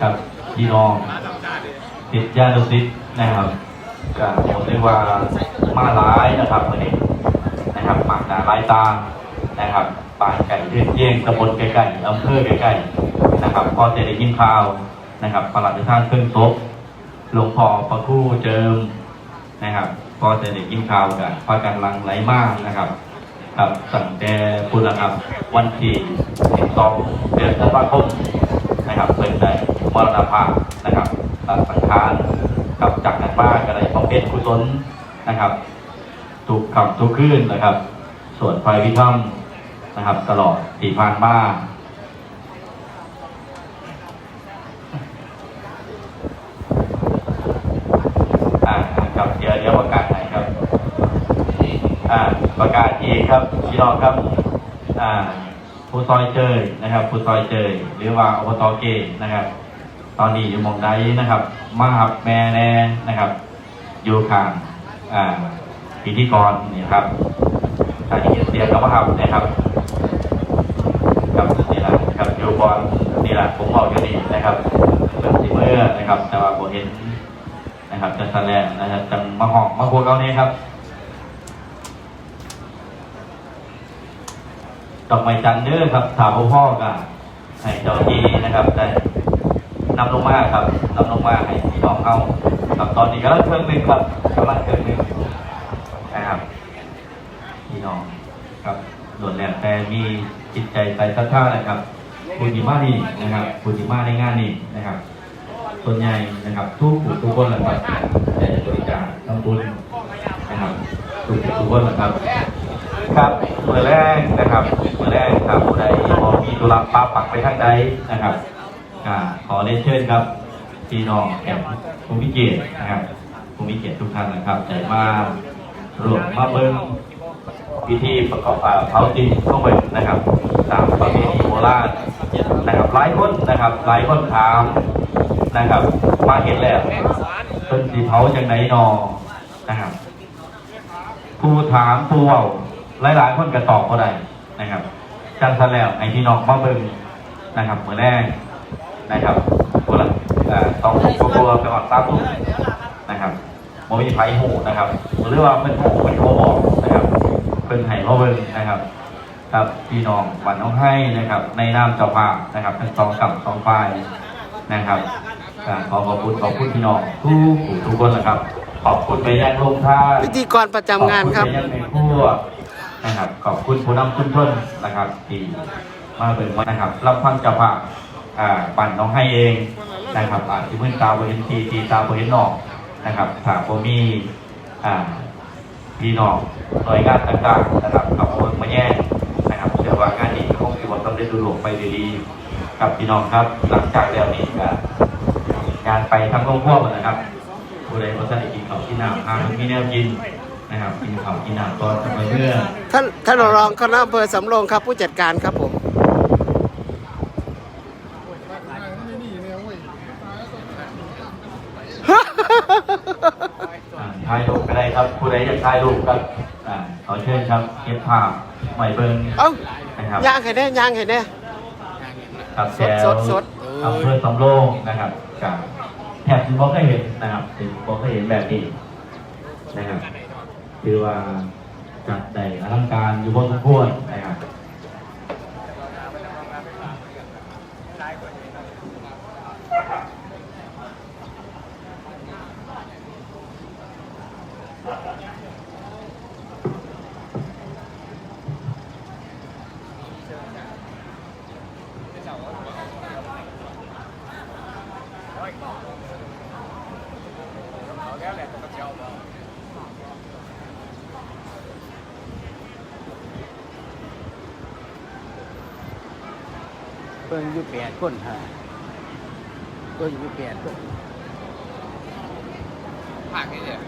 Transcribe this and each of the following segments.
ครับพี่น้องติดยาดุสิตนะครับก็ผมเรียกว่ามาหลายนะครับวันนี้นะครับปากตาหลายตานะครับปากไก่เทียนเยี่ยงตำบลใกล้ๆอำเภอใกล้ๆนะครับก็จะได้ยินข่าวนะครับประหลัดท่านเครื่องซบหลวงพ่อประคู่เจิมนะครับ ก็จะได้ยินข่าวกันพากันลังไหลมากนะครับ ครับตั้งแต่พุทธครับวันที่12เดือนธันวาคมนะครับเป็นได้มรณภาพนะครับตัดสังขารกับจากนั้นมานก็ได้บำเพ็ญกุศลนะครับทุกคำทุกคืนนะครับส่วนไฟพิธรรมนะครับ ตลอดที่ผ่านมาอ่าครับเดี๋ยวเดี๋ยวประกาศให้ครับ อ่าประกาศอีกครับ พี่น้องครับอ่าผู้ซอยเจยนะครับผู้ซอยเจยหรือว่าอบตเกนะครับ ตอนนี้อยู่มองใดนะครับมาหับแม่แน่นะครับ อยู่ข้างอ่าพิธีกรนี่ครับถ้าได้ยินเสียงก็มาหับนะครับครับนี่แหละครับอยู่บอลนี่แหละผมบอกอยู่นี่นะครับเป็นสีเมื่อนะครับ แต่ว่าผมเห็นนะครับจะแสดงนะครับจังมาห้องมาพูดเอาเนี่ยครับ ดอกไม้จันทร์เด้อครับถามพ่อพ่อกันให้เจ้าที่นะครับได้นำลงมาครับนำลงมาให้พี่น้องเข้าครับตอนนี้ก็เครื่องหนึ่งครับกำลังเครื่องหนึ่งนะครับพี่น้องครับส่วนแหลมแต่มีจิตใจใส่ศรัทธานะครับคุณจิมานี่นะครับคุณจิมาในงานนี้นะครับส่วนใหญ่นะครับ ทุกผู้ทุกคนแหละครับจะบริจาคทำบุญนะครับทุกผู้ทุกคนแหละครับ ครับมือแรกนะครับมือแรกครับผู้ใดพอมีธุระป้าปักไปทางใดนะครับอ่าขอเรียนเชิญครับพี่น้องแก่ผู้มีเกียรตินะครับผู้มีเกียรติทุกท่านนะครับใจมารวมมาเบิ้งพิธีประกอบอ่าเผาจริงเข้าไปนะครับ ตามประเพณีโบราณนะครับหลายคนนะครับหลายคนถามนะครับ มาเห็นแล้วเพิ่นสีเผาจังไหนนอนะครับผู้ถามผู้เว้า หลายๆคนก็ตอบก็ได้นะครับจังสันแล้วไอ้พี่น้องมาเบิ่งนะครับเมื่อแรกนะครับคนละเอ่อสองทุ่มกลัวๆไปก่อนสามทุ่มนะครับโมมีไฟหูนะครับหรือว่าเป็นหูเป็นโทรบอกนะครับเป็นไห้มาเบิ่งนะครับ ครับพี่น้องวันน้องให้นะครับ ในนามเจ้าภาพนะครับทั้งสองกับสองฝ่ายนะครับก็ขอขอบคุณขอบคุณพี่น้องทุกผู้ทุกคนนะครับ ขอบคุณไปยังโรงท่านพิธีกรประจำงานครับขอบคุณไปยังในครัว นะครับ ขอบคุณผู้นำชุมชนนะครับ ที่มาเป็นวันนะครับ รับฟังจ้าภาพาปั่นน้องให้เองนะครับอาจจะมือตาบริเห็นทีทีตาบริเห็นนอกนะครับถ้าผมมีพี่น้องหน่วยงานต่างๆนะครับกับคนมาแย่งนะครับเชื่อว่างานนี้คงจะสำเร็จรุ่งเรืองไปด้วยดีกับพี่น้องครับหลังจากแล้วนี้ก็งานไปทั้งโลกพวกนะครับผู้ใดมาสนิทกินข้าวกินน้ำหามันมีแนวกิน นะครับกินข้าวกินน้ำก็จะไปเมื่อท่านท่านรองคณะอำเภอสำโรงครับ ผู้จัดการครับผมอ่าถ่ายรูปก็ได้ครับผู้ใดอยากถ่ายรูปครับอ่าขอเชิญครับเก็บภาพใหม่เบิ้งเอ้านะครับย่างให้ได้ย่างให้ได้ครับสดสดสด อำเภอสำโรงนะครับกับแถบที่บอกเคยเห็นนะครับถึงบอกเคยเห็นแบบนี้นะครับ คือว่าจัดแต่งอลังการอยู่พอสมควรนะครับ เพิ่งอยู่แปดคนฮะเพิ่งอยู่แปดคนผักนี่เนี่ย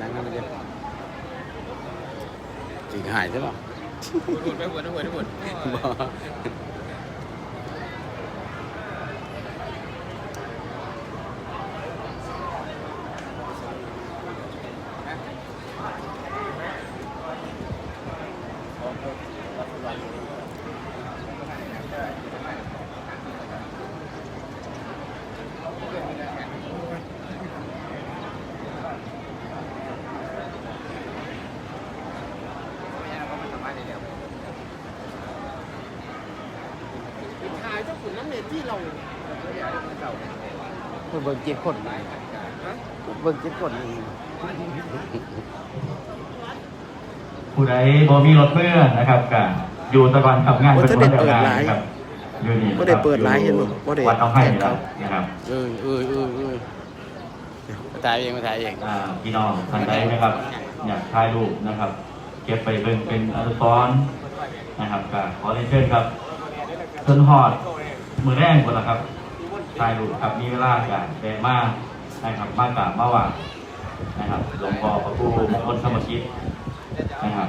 นั่งนั่งเลยจริงหายใช่ปะหุ่นไปหุ่นไปหุ่นไปหุ่น เพิ่นเบิ่งเจ็ดคนเบิ่งเจ็ดคนนี่ผู้ใดบ่มีรถเมื่อนะครับก็อยู่แตะกอนกับงานเป็นวันเดียวกันนะครับอยู่นี่บ่ได้เปิดหลายเห็นบ่บ่ได้วัดน้องไผ่นี่แหละนะครับเออเออเออเออมาถ่ายเองมาถ่ายเองอ่าพี่น้องท่านใดนะครับ อยากถ่ายรูปนะครับ เก็บไปเบิ่งเป็นอนุสรณ์นะครับก็ขอเรียนเชิญครับเพิ่นฮอด มือแรกคนละครับถ่ายรูปครับมีเวลาก็แวะมานะครับมากราบมาไหว่านะครับหลวงพ่อพระผู้มงคลสมคิดนะครับ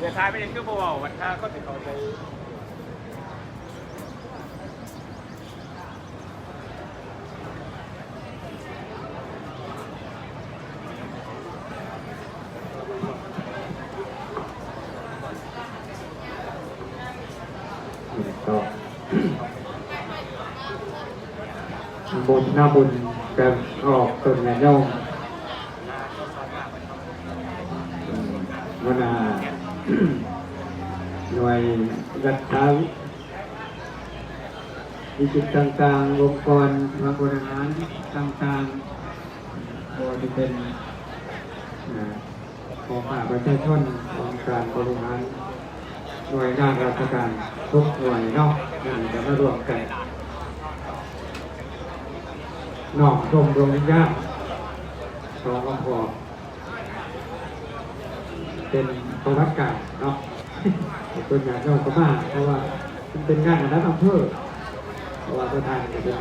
เดี๋ยวท้ายไปเองก็บอกวันท้าก็ติดต่อไปก็บุญหน้าบุญกับออกเกิดงานย่อมวันอา หน่วยรัฐาวิจิตต่างๆองค์กรมาบริหารต่างๆโดยที่เป็นอ่าของภาคประชาชนองค์การบริหารหน่วยงานราชการทุกหน่วยเนอกนั่นจะมารวมกันนอกชมดวงวิญญาณสองอำเภอ เป็นประวัติการเนาะเป็นงานนอกก็มากเพราะว่ามันเป็นงานระดับอำเภอเพราะว่าประธานจะเป็น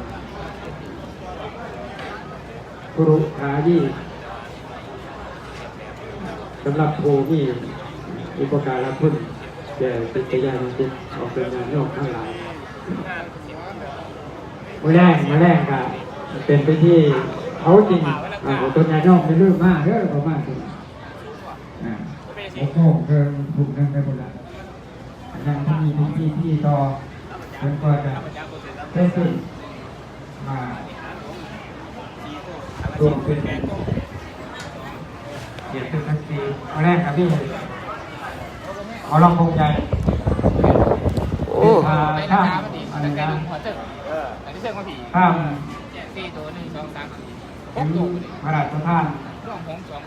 ครูขายี่สำหรับครูที่อุปการะคุณแก่เป็นพยานจิตออกเป็นงานนอกทั้งหลายมาแรกมาแรกครับเป็นไปที่เขาจริงอ่าตัวงานนอกเป็นเรื่องมากเด้อประมาณนี้อ่า โอ้โหเกินถูกกันไปหมดละยังที่มีที่ที่ต่อจนกว่าจะได้สิ้นมารวมเป็นเกียรติทักษีมาแรกครับพี่ขอลองภูมิใจโอ้อ่าไปข้าน้ามมันดีอะไรแต่แกนะลงหัวเตึกอันนี้เตึกมาผีข้ามสี่ตัวหนึ่งสองสามสี่หถึกงตัวพอดีพระราชทานร่วงหงสอง